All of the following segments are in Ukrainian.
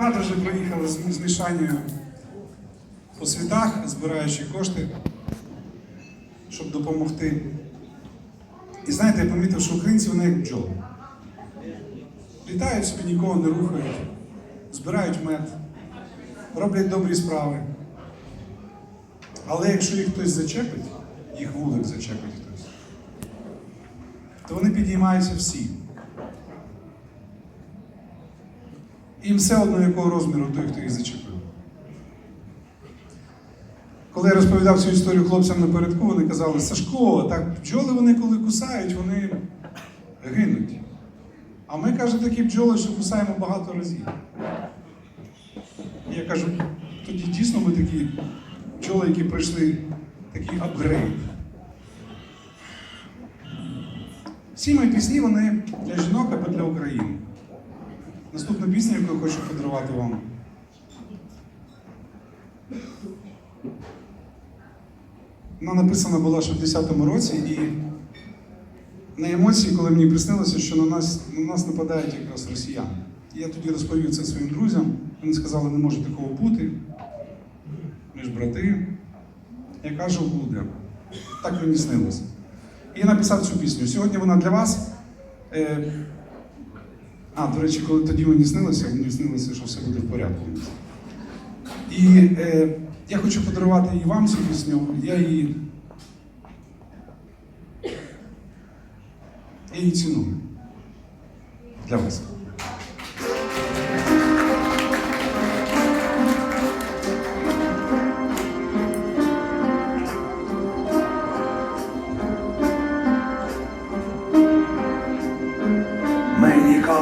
Багато вже проїхали з з по світах, збираючи кошти, щоб допомогти. І знаєте, я помітив, що українці вони як бджоли. Літають собі, нікого не рухають, збирають мед, роблять добрі справи. Але якщо їх хтось зачепить, їх вулик зачепить хтось, то вони підіймаються всі. Їм все одно якого розміру той, хто їх зачепив. Коли я розповідав цю історію хлопцям напередку, вони казали, Сашко, так бджоли вони коли кусають, вони гинуть. А ми, каже, такі бджоли, що кусаємо багато разів. І я кажу, тоді дійсно ми такі бджоли, які пройшли такий апгрейд. Всі мої пісні вони для жінок або для України. Наступна пісня, яку я хочу подарувати вам. Вона написана була ще в 10-му році, і на емоції, коли мені приснилося, що на нас, на нас нападають якраз росіяни. І я тоді розповів це своїм друзям. Вони сказали, не може такого бути. Ми ж брати. Я кажу, буде. Так мені снилося. І я написав цю пісню. Сьогодні вона для вас. А, до речі, коли тоді мені снилося, мені снилося, що все буде в порядку. І е, я хочу подарувати і вам цю пісню. Я її. Я її ціную. Для вас.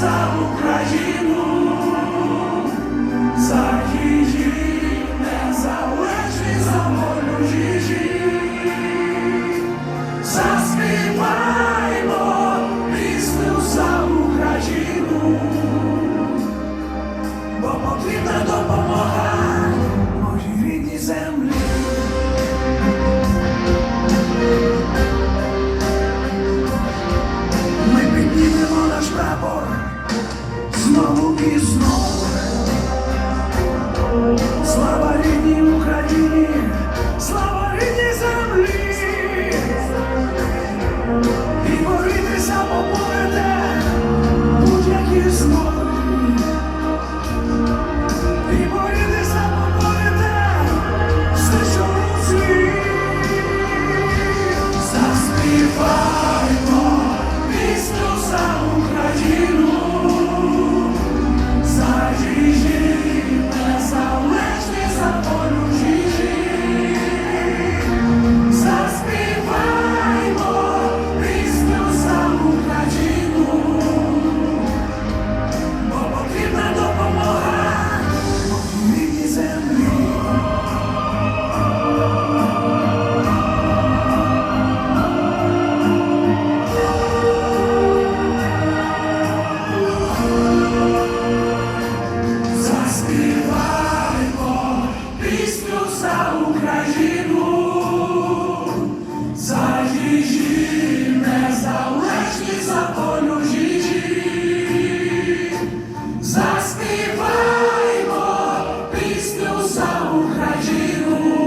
за Україну, за її незалежність, за волю її. Заспіваймо пісню за Україну, бо потрібна допомога. біжі, незалежні за полю жіжі, заспіваймо пісню за Україну.